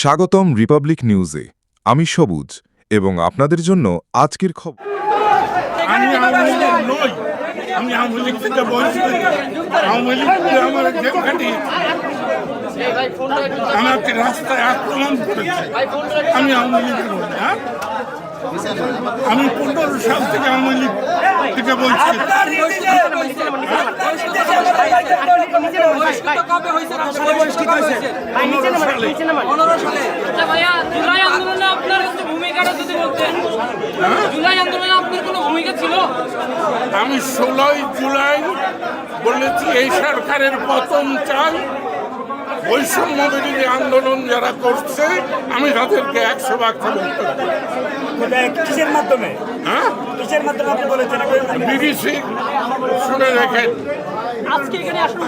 স্বাগতম রিপাবলিক নিউজে। আমি সবুজ, এবং আপনাদের জন্য আজকের খবর আমি রাস্তায় আক্রমণ করেছে। আমি আওয়ামী লীগের হ্যাঁ? আমি পনেরো সাল থেকে আওয়ামী লীগ থেকে বলছি। ছিল আমি ষোলোই জুলাই বলেছি, এই সরকারের পতন চাই। বৈষম্য বিরোধী আন্দোলন যারা করছে আমি তাদেরকে একশো ভাগ সমর্থন কিসের মাধ্যমে? হ্যাঁ? কিসের মাধ্যমে আপনি বলেছেন? বিবিসি শুনে রেখেন আজকে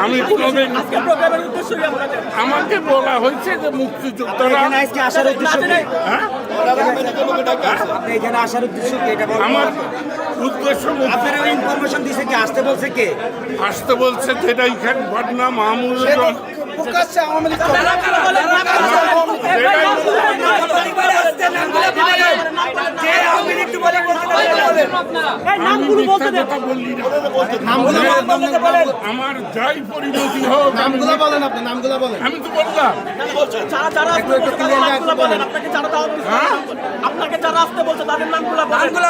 আমি কোনোদিন আমাকে বলা হয়েছে যে মুক্তিযোদ্ধারা এখানে আজকে আসার উদ্দেশ্য কি? হ্যাঁ? এখানে আসার উদ্দেশ্য এটা আমার উদ্দেশ্য আপনার ইনফরমেশন দিছে কি? আসতে বলছে কে? আসতে বলছে যেটাই খান ঘটনা মাহমুদ প্রকাশ্যে আওয়ামী লীগ আমার যাই পরিণতি হোক নামগুলো বলেন আপনি নামগুলো বলেন আমি তো বললাম হ্যাঁ? আপনাকে যারা আসতে বলছে তাদের নামগুলো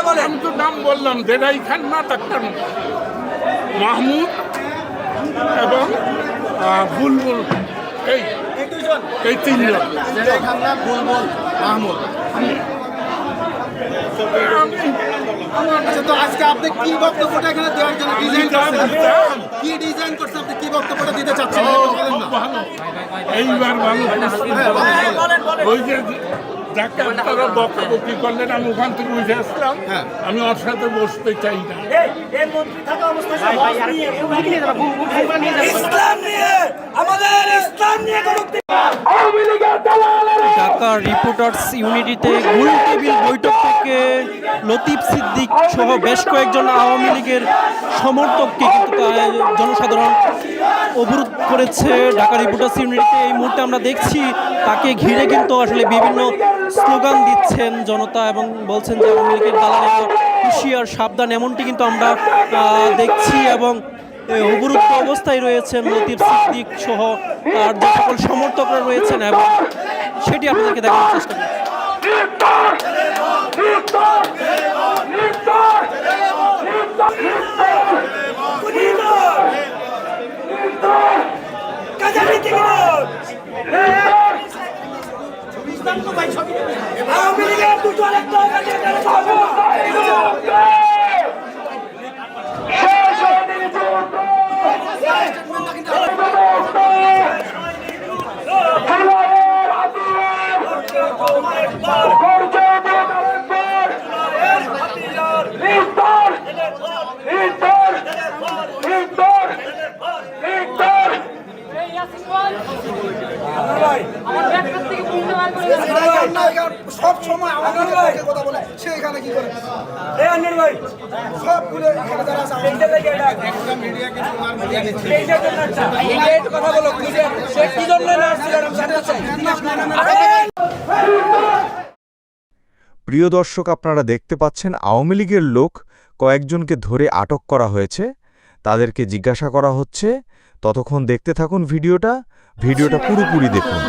বলেন আমি তো নাম বললাম জেরাই খান না ডাক্তার মাহমুদ এবং বুলবুল। এই এই তিনজন। আমি আচ্ছা তো আজকে আপনি কি বক্তব্যটা এখানে দেওয়ার জন্য ডিজাইন যা করছেন? কি ডিজাইন করছেন? আপনি কি বক্তব্যটা দিতে চাচ্ছেন? একটু বলেন না। ভালো। এইবার ভালো। বলেন, বলেন। ওই যে যাকে আপনারা বকাবকি করলেন আমি ওখান থেকে উঠে আসলাম। হ্যাঁ। আমি ওর সাথে বসতে চাই না। ইসলাম নিয়ে আমাদের ইসলাম নিয়ে কোনো ঢাকা রিপোর্টার্স ইউনিটিতে গোল টেবিল বৈঠক থেকে লতিফ সিদ্দিক সহ বেশ কয়েকজন আওয়ামী লীগের সমর্থককে কিন্তু জনসাধারণ অবরোধ করেছে ঢাকা রিপোর্টার্স ইউনিটিতে। এই মুহূর্তে আমরা দেখছি তাকে ঘিরে কিন্তু আসলে বিভিন্ন স্লোগান দিচ্ছেন জনতা এবং বলছেন যে আওয়ামী লীগের দালালের হুঁশিয়ার, সাবধান, এমনটি কিন্তু আমরা দেখছি এবং অবরুদ্ধ অবস্থায় রয়েছেন লতিফ সিদ্দিক সহ তার যে সকল সমর্থকরা রয়েছেন এবং সেটি আপনাদেরকে দেখানোর চেষ্টা করছি আওয়ামী লীগের দুটো আরেকটা আমার ব্যাগটার থেকে পুনতে বার করে সব সময় কথা এখানে কি করে এই আন্নের ভাই সব ভুলে এখানে যারা আছে বলো কি জন্য প্রিয় দর্শক, আপনারা দেখতে পাচ্ছেন আওয়ামী লীগের লোক কয়েকজনকে ধরে আটক করা হয়েছে। তাদেরকে জিজ্ঞাসা করা হচ্ছে, ততক্ষণ দেখতে থাকুন ভিডিওটা ভিডিওটা পুরোপুরি দেখুন।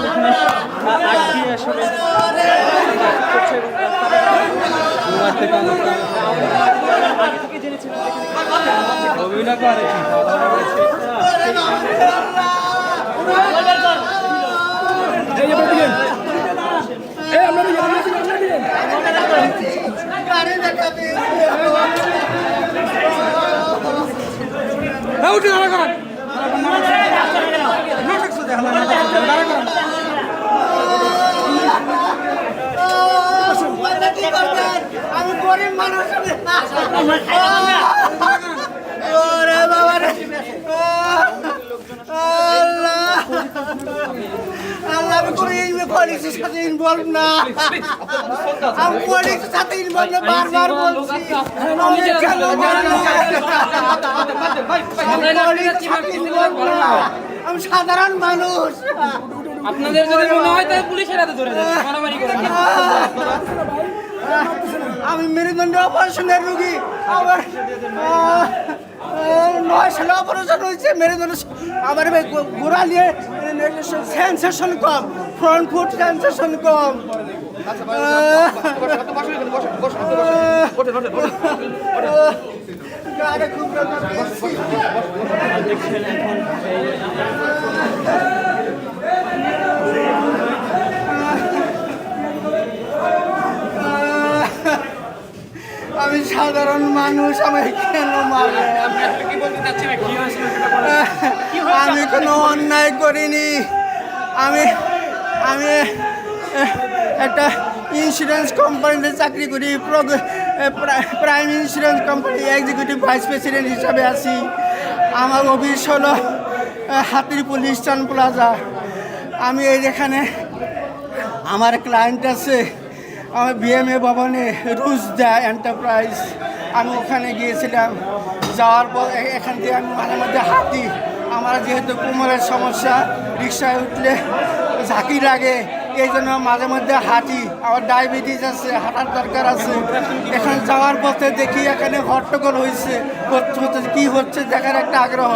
আমি গরিব মানুষ ওরে বাবা আল্লাহ আল্লাহ। আমি কোনো এই পলিটিক্সের সাথে ইনভলভ না। আমি পলিটিক্সের সাথে ইনভলভ না বারবার বলছি। আমি সাধারণ মানুষ। আপনাদের যদি মনে হয় তাহলে পুলিশের হাতে ধরে মারামারি আমি মেরুদণ্ড অপারেশনের রুগী। আহ, নয় সালে অপারেশন হয়েছে মেরুদণ্ড আমার গোড়া নিয়ে সেন্সেশন কম ফ্রন্ট ফুট সেন্সেশন কম। খুব আমি সাধারণ মানুষ আমাকে কেন মারবে আমি কোনো অন্যায় করিনি। আমি আমি একটা ইন্স্যুরেন্স কোম্পানিতে চাকরি করি prime insurance company executive vice president হিসাবে আছি। আমার অফিস হলো এ, হাতিরপুল ইস্টার্ন প্লাজা আমি এখানে আমার ক্লায়েন্ট আছে আমার বিএমএ ভবনে রুজদা এন্টারপ্রাইজ। আমি ওখানে গিয়েছিলাম। যাওয়ার পর এখান থেকে আমি মাঝে মধ্যে হাঁটি। আমার যেহেতু কোমরের সমস্যা, রিক্সায় উঠলে ঝাঁকি লাগে, এই জন্য মাঝে মধ্যে হাঁটি। আমার ডায়াবেটিস আছে, হাঁটার দরকার আছে। এখানে যাওয়ার পথে দেখি এখানে হট্টগোল হয়েছে হচ্ছে, কী হচ্ছে দেখার একটা আগ্রহ।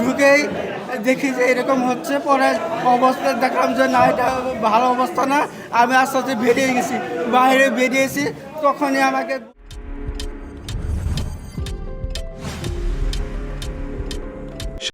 ঢুকেই দেখি যে এরকম হচ্ছে, পরে অবস্থা দেখলাম যে না, এটা ভালো অবস্থা না। আমি আস্তে আস্তে বেরিয়ে গেছি। বাইরে বেরিয়েছি তখনই আমাকে